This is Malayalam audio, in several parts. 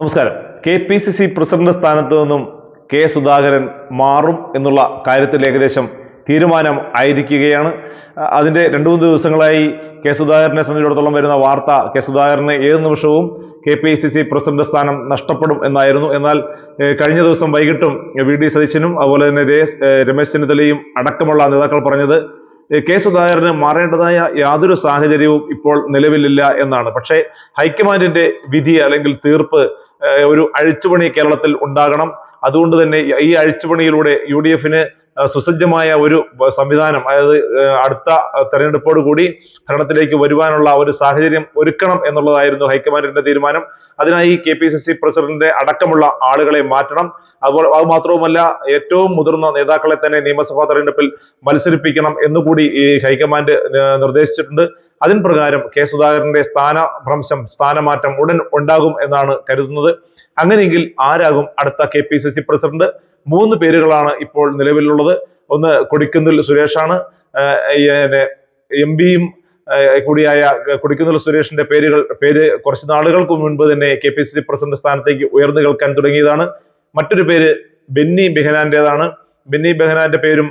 നമസ്കാരം. K P C C president സ്ഥാനത്ത് നിന്നും കെ സുധാകരൻ മാറും എന്നുള്ള കാര്യത്തിൽ ഏകദേശം തീരുമാനം ആയിരിക്കുകയാണ്. അതിന്റെ രണ്ടു മൂന്ന് ദിവസങ്ങളായി കെ സുധാകരനെ സംബന്ധിച്ചിടത്തോളം വരുന്ന വാർത്ത കെ സുധാകരന് ഏത് നിമിഷവും K P C C president സ്ഥാനം നഷ്ടപ്പെടും എന്നായിരുന്നു. എന്നാൽ കഴിഞ്ഞ ദിവസം വൈകിട്ടും വി ഡി സതീശനും അതുപോലെ തന്നെ രമേശ് ചെന്നിത്തലയും അടക്കമുള്ള നേതാക്കൾ പറഞ്ഞത് കെ സുധാകരന് മാറേണ്ടതായ യാതൊരു സാഹചര്യവും ഇപ്പോൾ നിലവിലില്ല എന്നാണ്. പക്ഷേ ഹൈക്കമാൻഡിന്റെ വിധി അല്ലെങ്കിൽ തീർപ്പ് ഒരു അഴിച്ചുപണി കേരളത്തിൽ ഉണ്ടാകണം. അതുകൊണ്ട് തന്നെ ഈ അഴിച്ചുപണിയിലൂടെ യു ഡി എഫിന് സുസജ്ജമായ ഒരു സംവിധാനം അതായത് അടുത്ത തെരഞ്ഞെടുപ്പോട് കൂടി ഭരണത്തിലേക്ക് വരുവാനുള്ള ഒരു സാഹചര്യം ഒരുക്കണം എന്നുള്ളതായിരുന്നു ഹൈക്കമാൻഡിന്റെ തീരുമാനം. അതിനായി K P C C president അടക്കമുള്ള ആളുകളെ മാറ്റണം. അതുപോലെ അത് മാത്രവുമല്ല ഏറ്റവും മുതിർന്ന നേതാക്കളെ തന്നെ നിയമസഭാ തെരഞ്ഞെടുപ്പിൽ മത്സരിപ്പിക്കണം എന്നുകൂടി ഈ ഹൈക്കമാൻഡ് നിർദ്ദേശിച്ചിട്ടുണ്ട്. അതിൻ പ്രകാരം കെ സുധാകരന്റെ സ്ഥാനഭ്രംശം സ്ഥാനമാറ്റം ഉടൻ ഉണ്ടാകും എന്നാണ് കരുതുന്നത്. അങ്ങനെയെങ്കിൽ ആരാകും അടുത്ത K P C C president? മൂന്ന് പേരുകളാണ് ഇപ്പോൾ നിലവിലുള്ളത്. ഒന്ന് കൊടിക്കുന്നിൽ സുരേഷാണ്. എം പിയും കൂടിയായ കൊടിക്കുന്നിൽ സുരേഷിന്റെ പേരുകൾ പേര് കുറച്ച് നാളുകൾക്ക് മുൻപ് തന്നെ K P C C president സ്ഥാനത്തേക്ക് ഉയർന്നു കേൾക്കാൻ തുടങ്ങിയതാണ്. മറ്റൊരു പേര് ബെന്നി ബെഹനാന്റേതാണ്. ബെന്നി ബെഹനാന്റെ പേരും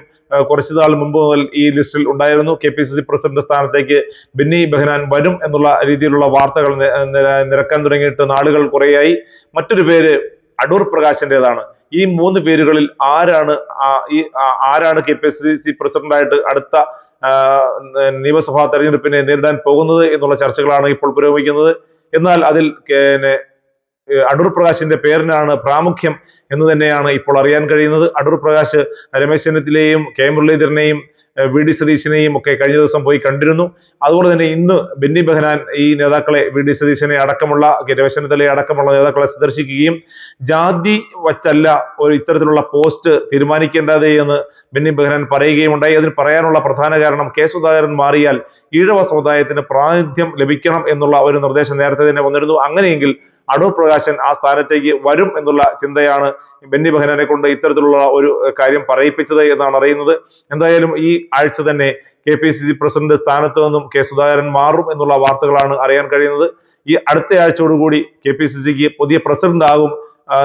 കുറച്ചു നാൾ മുമ്പ് മുതൽ ഈ ലിസ്റ്റിൽ ഉണ്ടായിരുന്നു. K P C C president സ്ഥാനത്തേക്ക് ബെന്നി ബെഹനാൻ വരും എന്നുള്ള രീതിയിലുള്ള വാർത്തകൾ നിരക്കാൻ തുടങ്ങിയിട്ട് നാളുകൾ കുറേയായി. മറ്റൊരു പേര് അടൂർ പ്രകാശിന്റേതാണ്. ഈ മൂന്ന് പേരുകളിൽ ആരാണ് ഈ ആരാണ് കെ പി സി സി പ്രസിഡന്റായിട്ട് അടുത്ത നിയമസഭാ തെരഞ്ഞെടുപ്പിനെ നേരിടാൻ പോകുന്നത് എന്നുള്ള ചർച്ചകളാണ് ഇപ്പോൾ പുരോഗമിക്കുന്നത്. എന്നാൽ അതിൽ അടൂർ പ്രകാശിന്റെ പേരിനാണ് പ്രാമുഖ്യം എന്ന് തന്നെയാണ് ഇപ്പോൾ അറിയാൻ കഴിയുന്നത്. അടൂർ പ്രകാശ് രമേശ് ചെന്നിത്തലയെയും കെ മുരളീധരനെയും വി ഡി സതീശനെയും ഒക്കെ കഴിഞ്ഞ ദിവസം പോയി കണ്ടിരുന്നു. അതുപോലെ തന്നെ ഇന്ന് ബെന്നി ബെഹനാൻ ഈ നേതാക്കളെ വി ഡി സതീശനെ അടക്കമുള്ള കെ രമേശ് ചെന്നിത്തലയെ അടക്കമുള്ള നേതാക്കളെ സന്ദർശിക്കുകയും ജാതി വച്ചല്ല ഒരു ഇത്തരത്തിലുള്ള പോസ്റ്റ് തീരുമാനിക്കേണ്ടത് എന്ന് ബെന്നി ബെഹനാൻ പറയുകയും ഉണ്ടായി അതിന് പറയാനുള്ള പ്രധാന കാരണം കെ സുധാകരൻ മാറിയാൽ ഈഴവ സമുദായത്തിന് പ്രാതിനിധ്യം ലഭിക്കണം എന്നുള്ള ഒരു നിർദ്ദേശം നേരത്തെ തന്നെ വന്നിരുന്നു. അങ്ങനെയെങ്കിൽ അടൂർ പ്രകാശൻ ആ സ്ഥാനത്തേക്ക് വരും എന്നുള്ള ചിന്തയാണ് ബെന്നി ബെഹനാനെ കൊണ്ട് ഇത്തരത്തിലുള്ള ഒരു കാര്യം പറയിപ്പിച്ചത് എന്നാണ് അറിയുന്നത്. എന്തായാലും ഈ ആഴ്ച തന്നെ K P C C president സ്ഥാനത്ത് നിന്നും കെ സുധാകരൻ മാറും എന്നുള്ള വാർത്തകളാണ് അറിയാൻ കഴിയുന്നത്. ഈ അടുത്ത ആഴ്ചയോടുകൂടി കെ പി സി സിക്ക് പുതിയ പ്രസിഡന്റ് ആകും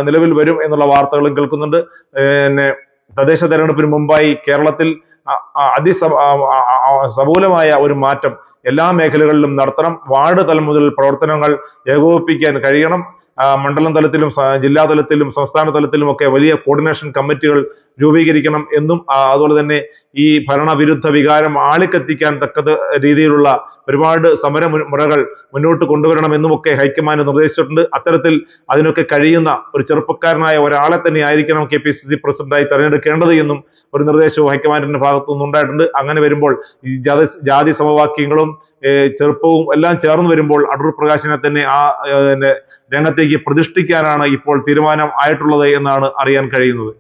നിലവിൽ വരും എന്നുള്ള വാർത്തകളും കേൾക്കുന്നുണ്ട്. പിന്നെ തദ്ദേശ തെരഞ്ഞെടുപ്പിന് മുമ്പായി കേരളത്തിൽ അ- അ- അതിസ ആ- ആ- ആ- സമൂലമായ ഒരു മാറ്റം എല്ലാ മേഖലകളിലും നടത്തണം. വാർഡ് തലം മുതൽ പ്രവർത്തനങ്ങൾ ഏകോപിപ്പിക്കാൻ കഴിയണം. മണ്ഡലം തലത്തിലും ജില്ലാ തലത്തിലും സംസ്ഥാന തലത്തിലും ഒക്കെ വലിയ കോർഡിനേഷൻ കമ്മിറ്റികൾ രൂപീകരിക്കണം എന്നും അതുപോലെ തന്നെ ഈ ഭരണവിരുദ്ധ വികാരം ആളിക്കത്തിക്കാൻ തക്കത് രീതിയിലുള്ള ഒരുപാട് സമര മുറകൾ മുന്നോട്ട് കൊണ്ടുവരണം എന്നുമൊക്കെ ഹൈക്കമാൻഡ് നിർദ്ദേശിച്ചിട്ടുണ്ട്. അത്തരത്തിൽ അതിനൊക്കെ കഴിയുന്ന ഒരു ചെറുപ്പക്കാരനായ ഒരാളെ തന്നെ ആയിരിക്കണം കെ പി സി സി പ്രസിഡന്റായി തെരഞ്ഞെടുക്കേണ്ടത് എന്നും ഒരു നിർദ്ദേശവും ഹൈക്കമാൻഡിന്റെ ഭാഗത്തു നിന്ന് ഉണ്ടായിട്ടുണ്ട്. അങ്ങനെ വരുമ്പോൾ ഈ ജാതി ജാതി സമവാക്യങ്ങളും ചെറുപ്പവും എല്ലാം ചേർന്ന് വരുമ്പോൾ അടൂർ പ്രകാശിനെ തന്നെ ആ രംഗത്തേക്ക് പ്രതിഷ്ഠിക്കാനാണ് ഇപ്പോൾ തീരുമാനം ആയിട്ടുള്ളത് എന്നാണ് അറിയാൻ കഴിയുന്നത്.